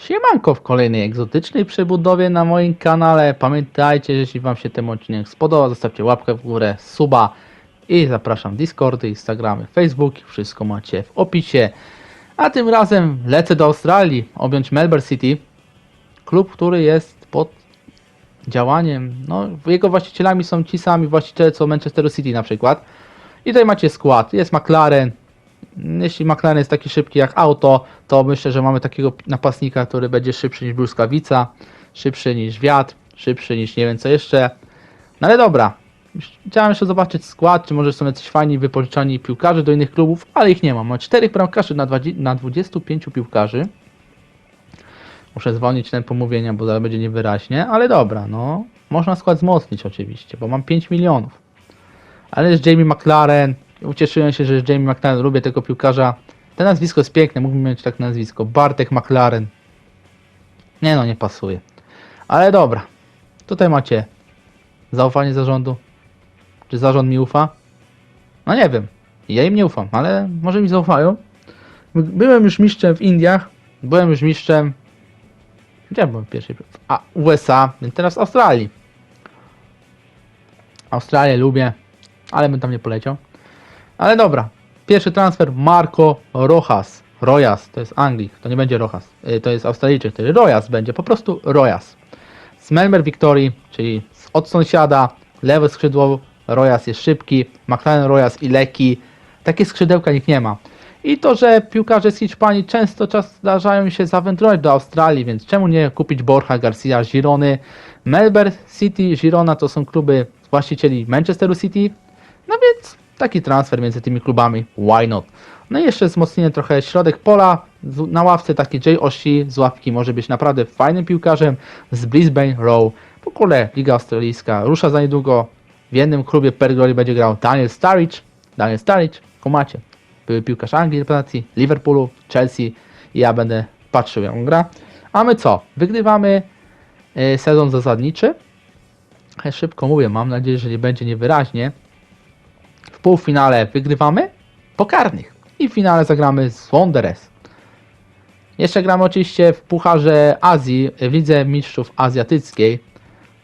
Siemanko w kolejnej egzotycznej przebudowie na moim kanale. Pamiętajcie, że jeśli Wam się ten odcinek spodoba, zostawcie łapkę w górę, suba i zapraszam Discordy, Instagramy, Facebook. Wszystko macie w opisie. A tym razem lecę do Australii, objąć Melbourne City. Klub, który jest pod działaniem, no jego właścicielami są ci sami właściciele co Manchester City na przykład. I tutaj macie skład. Jest McLaren, jeśli McLaren jest taki szybki jak auto, to myślę, że mamy takiego napastnika, który będzie szybszy niż błyskawica, szybszy niż wiatr, szybszy niż nie wiem co jeszcze. No ale dobra. Chciałem jeszcze zobaczyć skład, czy może są jacyś fajni wypożyczani piłkarze do innych klubów, ale ich nie ma. Mam 4 bramkarzy na, 20, na 25 piłkarzy. Muszę zwolnić tempo mówienia, bo zaraz będzie niewyraźnie, ale dobra, no. Można skład wzmocnić oczywiście, bo mam 5 milionów. Ale jest Jamie McLaren. Ucieszyłem się, że Jamie McLaren. Lubię tego piłkarza. To nazwisko jest piękne, mógłbym mieć tak nazwisko. Bartek McLaren. Nie no, nie pasuje. Ale dobra. Tutaj macie zaufanie zarządu. Czy zarząd mi ufa? No nie wiem. Ja im nie ufam, ale może mi zaufają. Byłem już mistrzem w Indiach. Byłem już mistrzem. Gdzie byłem pierwszy? A, USA, więc teraz Australii. Australię lubię, ale bym tam nie poleciał. Ale dobra. Pierwszy transfer Marco Rojas. Rojas, to jest Anglik, to nie będzie Rojas. Y, To jest Australijczyk, który Rojas będzie, po prostu Rojas. Z Melbourne Victory, czyli od sąsiada, lewe skrzydło, Rojas jest szybki, McLaren Rojas i leki. Takie skrzydełka nikt nie ma. I to, że piłkarze z Hiszpanii często czas zdarzają się zawędrować do Australii, więc czemu nie kupić Borja Garcia Girony? Melbourne City, Girona to są kluby właścicieli Manchesteru City, no więc taki transfer między tymi klubami, why not? No i jeszcze wzmocnienie trochę środek pola, na ławce taki Jay Oshie z ławki może być naprawdę fajnym piłkarzem z Brisbane Row. W ogóle Liga Australijska rusza za niedługo, w jednym klubie per goli będzie grał Daniel Sturridge, Daniel Sturridge, kumacie, były piłkarz Anglii reprezentacji, Liverpoolu, Chelsea ja będę patrzył jak on gra. A my co? Wygrywamy e, sezon zasadniczy. Ja szybko mówię, mam nadzieję, że nie będzie niewyraźnie. Półfinale wygrywamy pokarnych i w finale zagramy z Wanderers. Jeszcze gramy oczywiście w Pucharze Azji, w Lidze Mistrzów Azjatyckiej.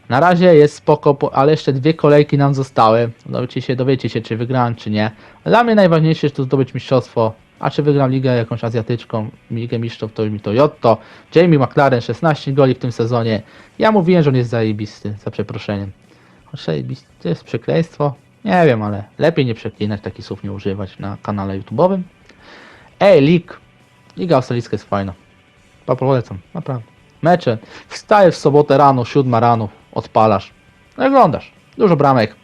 Na razie jest spoko, po- ale jeszcze dwie kolejki nam zostały. Dowiecie się, dowiecie się, czy wygrałem, czy nie. Dla mnie najważniejsze jest tu zdobyć mistrzostwo. A czy wygram ligę jakąś azjatyczką, ligę mistrzów, to mi to Jotto. Jamie McLaren 16 goli w tym sezonie. Ja mówiłem, że on jest zajebisty, za przeproszeniem. Zajebisty, to jest przekleństwo. Nie wiem, ale lepiej nie przeklinać, takich słów nie używać na kanale YouTube'owym. Ej, lig. Liga Australijska jest fajna. Polecam, naprawdę. Mecze. Wstajesz w sobotę rano, siódma rano, odpalasz. No i oglądasz. Dużo bramek.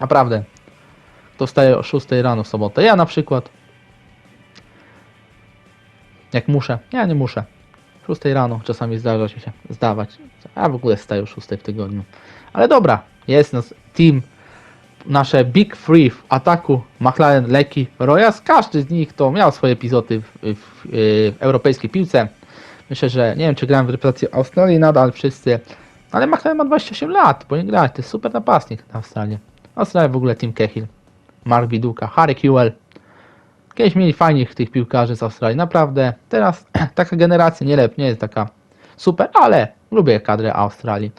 Naprawdę. To wstaje o 6 rano w sobotę. Ja na przykład. Jak muszę. Ja nie muszę. 6 rano czasami zdarza się się zdawać. Ja w ogóle wstaję o 6 w tygodniu. Ale dobra, jest nas team. Nasze Big Three w ataku McLaren, Leki, Royas. Każdy z nich to miał swoje epizody w, w, w europejskiej piłce. Myślę, że nie wiem, czy grałem w reprezentacji Australii nadal wszyscy. Ale McLaren ma 28 lat, bo nie grać. To jest super napastnik na Australię. Australia w ogóle Tim Cahill, Mark Biduka, Harry Kewell. Kiedyś mieli fajnych tych piłkarzy z Australii, naprawdę. Teraz taka generacja nie, lep, nie jest taka super, ale lubię kadrę Australii.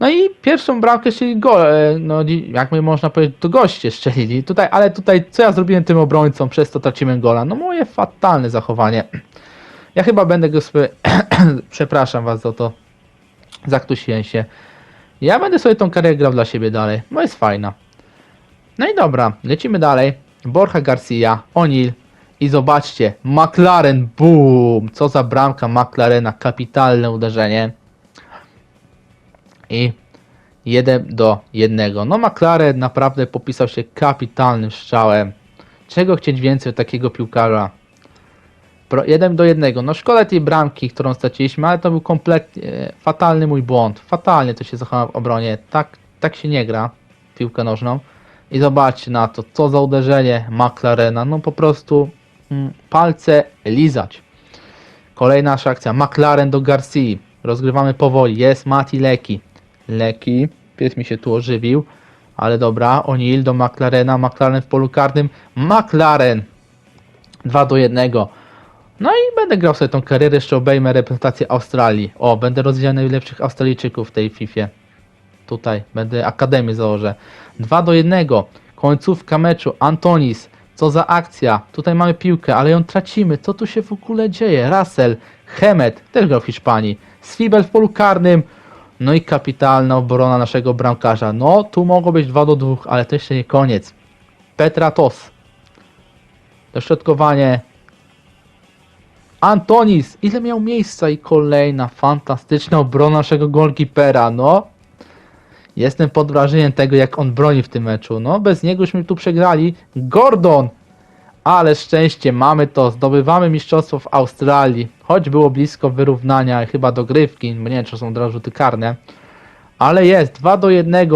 No i pierwszą bramkę czyli gol, no jak my można powiedzieć, to goście strzelili. Tutaj, ale tutaj co ja zrobiłem tym obrońcom, przez to tracimy gola? No moje fatalne zachowanie. Ja chyba będę go sobie, przepraszam was za to, zaktusiłem się. Ja będę sobie tą karierę grał dla siebie dalej, bo jest fajna. No i dobra, lecimy dalej. Borja Garcia, O'Neill i zobaczcie, McLaren, boom! Co za bramka McLarena, kapitalne uderzenie. I 1 do 1. No McLaren naprawdę popisał się kapitalnym strzałem. Czego chcieć więcej od takiego piłkarza? Pro, 1 do 1. No szkoda tej bramki, którą straciliśmy, ale to był kompletnie e, fatalny mój błąd. Fatalnie to się zachowało w obronie. Tak, tak się nie gra w piłkę nożną. I zobaczcie na to, co za uderzenie McLarena. No po prostu mm, palce lizać. Kolejna nasza akcja. McLaren do Garcia. Rozgrywamy powoli. Jest Mati Leki. Leki. Pies mi się tu ożywił. Ale dobra. O'Neill do McLarena. McLaren w polu karnym. McLaren 2 do 1. No i będę grał sobie tą karierę, jeszcze obejmę reprezentację Australii. O, będę rozwijał najlepszych Australijczyków w tej FIFA. Tutaj będę akademię założę. 2 do 1. Końcówka meczu. Antonis. Co za akcja. Tutaj mamy piłkę, ale ją tracimy. Co tu się w ogóle dzieje? Russell. Hemet. Też grał w Hiszpanii. Swibel w polu karnym. No i kapitalna obrona naszego bramkarza. No, tu mogło być 2 do 2, ale to jeszcze nie koniec. Petra Tos. Dośrodkowanie. Antonis, ile miał miejsca i kolejna fantastyczna obrona naszego golkipera, no. Jestem pod wrażeniem tego, jak on broni w tym meczu. No, bez niego byśmy tu przegrali. Gordon! Ale szczęście, mamy to. Zdobywamy mistrzostwo w Australii. Choć było blisko wyrównania, chyba dogrywki. Nie wiem, czy są rzuty karne. Ale jest, 2 do 1.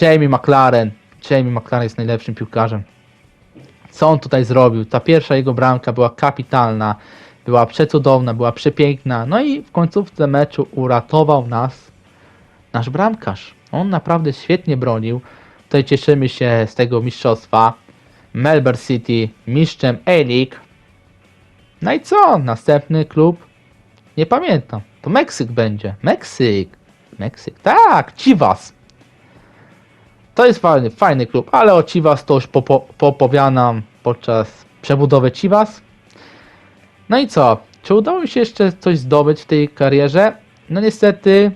Jamie McLaren. Jamie McLaren jest najlepszym piłkarzem. Co on tutaj zrobił? Ta pierwsza jego bramka była kapitalna. Była przecudowna, była przepiękna. No i w końcówce meczu uratował nas nasz bramkarz. On naprawdę świetnie bronił. Tutaj cieszymy się z tego mistrzostwa. Melbourne City mistrzem A-League. No i co? Następny klub? Nie pamiętam. To Meksyk będzie. Meksyk. Meksyk. Tak, Chivas. To jest fajny, fajny klub, ale o Chivas to już popo, poopowiadam podczas przebudowy Chivas. No i co? Czy udało mi się jeszcze coś zdobyć w tej karierze? No niestety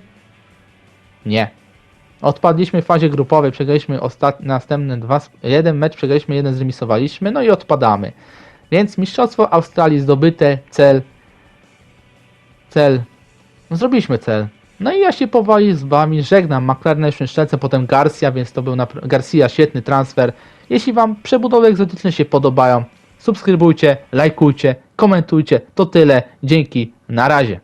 nie. Odpadliśmy w fazie grupowej, przegraliśmy ostat... następne dwa, jeden mecz przegraliśmy, jeden zremisowaliśmy, no i odpadamy. Więc Mistrzostwo Australii zdobyte, cel, cel, no zrobiliśmy cel. No i ja się powoli z wami żegnam. McLaren na szczelce, potem Garcia, więc to był napr- Garcia, świetny transfer. Jeśli wam przebudowy egzotyczne się podobają, subskrybujcie, lajkujcie, komentujcie. To tyle. Dzięki. Na razie.